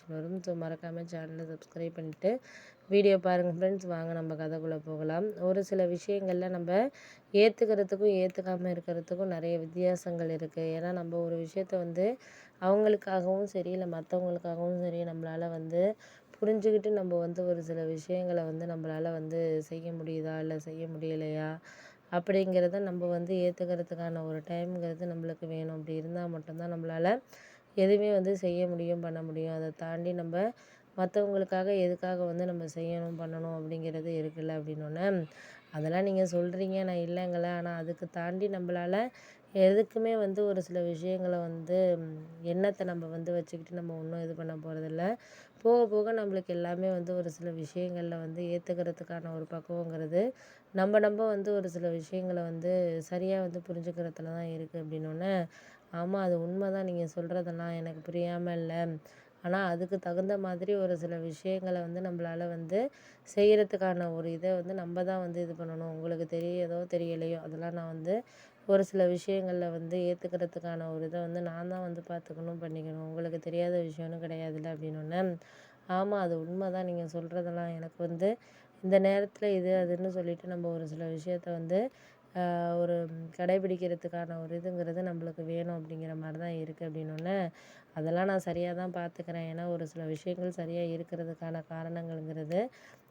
Notification வரும் so மறக்காமல் சேனலை சப்ஸ்கிரைப் பண்ணிவிட்டு வீடியோ பாருங்கள் ஃப்ரெண்ட்ஸ் வாங்க நம்ம கதைக்குள்ளே போகலாம். ஒரு சில விஷயங்களில் நம்ம ஏற்றுக்கிறதுக்கும் ஏற்றுக்காமல் இருக்கிறதுக்கும் நிறைய வித்தியாசங்கள் இருக்குது ஏன்னா நம்ம ஒரு விஷயத்த வந்து அவங்களுக்காகவும் சரி இல்லை மற்றவங்களுக்காகவும் சரி நம்மளால் வந்து புரிஞ்சுக்கிட்டு நம்ம வந்து ஒரு சில விஷயங்களை வந்து நம்மளால் வந்து செய்ய முடியுதா இல்லை செய்ய முடியலையா அப்படிங்கிறத நம்ம வந்து ஏற்றுக்கிறதுக்கான ஒரு டைம்ங்கிறது நம்மளுக்கு வேணும். அப்படி இருந்தால் மட்டும்தான் நம்மளால் எதுவுமே வந்து செய்ய முடியும் பண்ண முடியும். அதை தாண்டி நம்ம மற்றவங்களுக்காக எதுக்காக வந்து நம்ம செய்யணும் பண்ணணும் அப்படிங்கிறது இருக்குல்ல அப்படின்னோடனே அதெல்லாம் நீங்கள் சொல்கிறீங்க நான் இல்லைங்களே. ஆனால் அதுக்கு தாண்டி நம்மளால் எதுக்குமே வந்து ஒரு சில விஷயங்களை வந்து எண்ணத்தை நம்ம வந்து வச்சுக்கிட்டு நம்ம ஒன்றும் இது பண்ண போகிறதில்ல போக போக நம்மளுக்கு எல்லாமே வந்து ஒரு சில விஷயங்களில் வந்து ஏற்றுக்கிறதுக்கான ஒரு பக்குவங்கிறது நம்ம நம்ம வந்து ஒரு சில விஷயங்களை வந்து சரியாக வந்து புரிஞ்சுக்கிறதுல தான் இருக்குது அப்படின்னோடனே ஆமாம் அது உண்மை தான் நீங்கள் சொல்கிறதெல்லாம் எனக்கு புரியாமல் இல்லை. ஆனால் அதுக்கு தகுந்த மாதிரி ஒரு சில விஷயங்களை வந்து நம்மளால வந்து செய்கிறதுக்கான ஒரு இதை வந்து நம்ம தான் வந்து இது பண்ணணும். உங்களுக்கு தெரியுதோ தெரியலையோ அதெல்லாம் நான் வந்து ஒரு சில விஷயங்களில் வந்து ஏற்றுக்கிறதுக்கான ஒரு இதை வந்து நான் தான் வந்து பார்த்துக்கணும் பண்ணிக்கணும். உங்களுக்கு தெரியாத விஷயம்னு கிடையாதுல்ல அப்படின்னோடனே ஆமாம் அது உண்மை தான் நீங்கள் சொல்கிறதெல்லாம் எனக்கு வந்து இந்த நேரத்தில் இது அதுன்னு சொல்லிட்டு நம்ம ஒரு சில விஷயத்த வந்து ஒரு கடைபிடிக்கிறதுக்கான ஒரு இதுங்கிறது நம்மளுக்கு வேணும் அப்படிங்கிற மாதிரி தான் இருக்குது அப்படின்னோடனே அதெல்லாம் நான் சரியாக தான் பார்த்துக்கிறேன் ஏன்னா ஒரு சில விஷயங்கள் சரியாக இருக்கிறதுக்கான காரணங்கள்ங்கிறது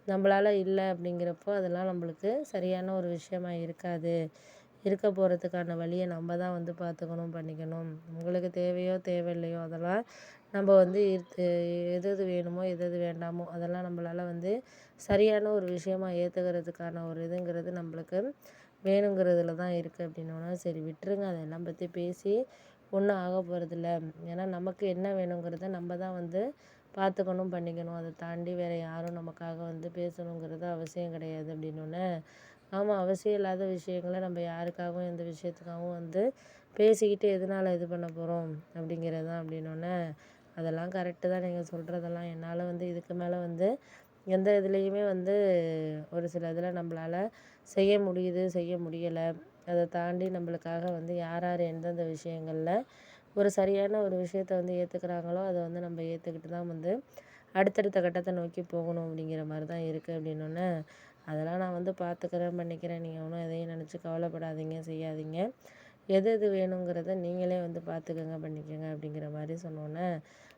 நம்மளால் இல்லை அப்படிங்கிறப்போ அதெல்லாம் நம்மளுக்கு சரியான ஒரு விஷயமா இருக்காது. இருக்க போகிறதுக்கான வழியை நம்ம தான் வந்து பார்த்துக்கணும் பண்ணிக்கணும். உங்களுக்கு தேவையோ தேவையில்லையோ அதெல்லாம் நம்ம வந்து எது எது வேணுமோ எது எது வேண்டாமோ அதெல்லாம் நம்மளால் வந்து சரியான ஒரு விஷயமா ஏற்றுக்கிறதுக்கான ஒரு இதுங்கிறது நம்மளுக்கு வேணுங்கிறதுல தான் இருக்குது அப்படின்னோடனே சரி விட்டுருங்க. அதெல்லாம் பற்றி பேசி ஒன்றும் ஆக போகிறதில்ல ஏன்னா நமக்கு என்ன வேணுங்கிறத நம்ம தான் வந்து பார்த்துக்கணும் பண்ணிக்கணும். அதை தாண்டி வேறு யாரும் நமக்காக வந்து பேசணுங்கிறது அவசியம் கிடையாது அப்படின்னோடனே ஆமாம் அவசியம் இல்லாத விஷயங்களை நம்ம யாருக்காகவும் எந்த விஷயத்துக்காகவும் வந்து பேசிக்கிட்டு எதனால் இது பண்ண போகிறோம் அப்படிங்கிறது தான் அப்படின்னோடனே அதெல்லாம் கரெக்டு தான் நீங்கள் சொல்கிறதெல்லாம் என்னால் வந்து இதுக்கு மேலே வந்து எந்த இதுலேயுமே வந்து ஒரு சில இதில் நம்மளால செய்ய முடியுது செய்ய முடியலை. அதை தாண்டி நம்மளுக்காக வந்து யார் யார் எந்தெந்த விஷயங்களில் ஒரு சரியான ஒரு விஷயத்த வந்து ஏற்றுக்கிறாங்களோ அதை வந்து நம்ம ஏற்றுக்கிட்டு தான் வந்து அடுத்தடுத்த கட்டத்தை நோக்கி போகணும் அப்படிங்கிற மாதிரி தான் இருக்குது அப்படின்னோடனே அதெல்லாம் நான் வந்து பார்த்துக்கிறேன் பண்ணிக்கிறேன். நீங்கள் ஒன்றும் எதையும் நினச்சி கவலைப்படாதீங்க செய்யாதீங்க. எது எது வேணுங்கிறத நீங்களே வந்து பார்த்துக்கங்க பண்ணிக்கோங்க அப்படிங்கிற மாதிரி சொன்னோன்னே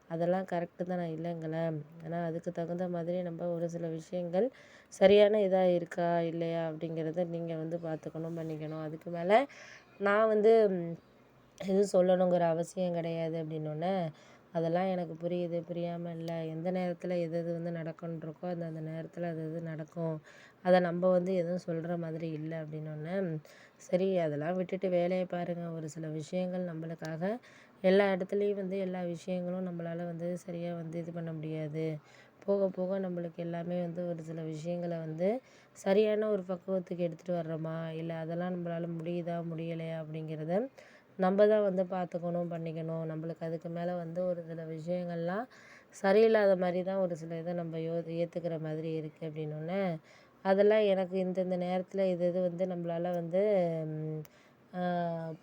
அதெல்லாம் கரெக்டு தான் நான் இல்லைங்களே ஆனால் அதுக்கு தகுந்த மாதிரி நம்ம ஒரு சில விஷயங்கள் சரியான இதாக இருக்கா இல்லையா அப்படிங்கிறத நீங்கள் வந்து பார்த்துக்கணும் பண்ணிக்கணும். அதுக்கு மேலே நான் வந்து எதுவும் சொல்லணுங்கிற அவசியம் கிடையாது அப்படின்னோடனே அதெல்லாம் எனக்கு புரியுது. புரியாமல் இல்லை. எந்த நேரத்தில் எது எது வந்து நடக்கணுன்ருக்கோ அந்த அந்த நேரத்தில் அது எது நடக்கும் அதை நம்ம வந்து எதுவும் சொல்கிற மாதிரி இல்லை அப்படின்னோடனே சரி அதெல்லாம் விட்டுட்டு வேலையை பாருங்கள் ஒரு சில விஷயங்கள் நம்மளுக்காக எல்லா இடத்துலையும் வந்து எல்லா விஷயங்களும் நம்மளால் வந்து சரியாக வந்து இது பண்ண முடியாது. போக போக நம்மளுக்கு எல்லாமே வந்து ஒரு சில விஷயங்களை வந்து சரியான ஒரு பக்குவத்துக்கு எடுத்துகிட்டு வர்றோமா? இல்லை அதெல்லாம் நம்மளால் முடியுதா? முடியலையா அப்படிங்கிறத நம்ம தான் வந்து பார்த்துக்கணும் பண்ணிக்கணும். நம்மளுக்கு அதுக்கு மேலே வந்து ஒரு சில விஷயங்கள்லாம் சரியில்லாத மாதிரி தான் ஒரு சில இதை நம்ம யோ ஏற்றுக்கிற மாதிரி இருக்குது அப்படின்னோடனே அதெல்லாம் எனக்கு இந்தந்த நேரத்தில் இது இது வந்து நம்மளால் வந்து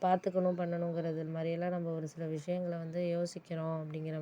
பார்த்துக்கணும் பண்ணணுங்கிறது மாதிரியெல்லாம் நம்ம ஒரு சில விஷயங்களை வந்து யோசிக்கிறோம் அப்படிங்கிற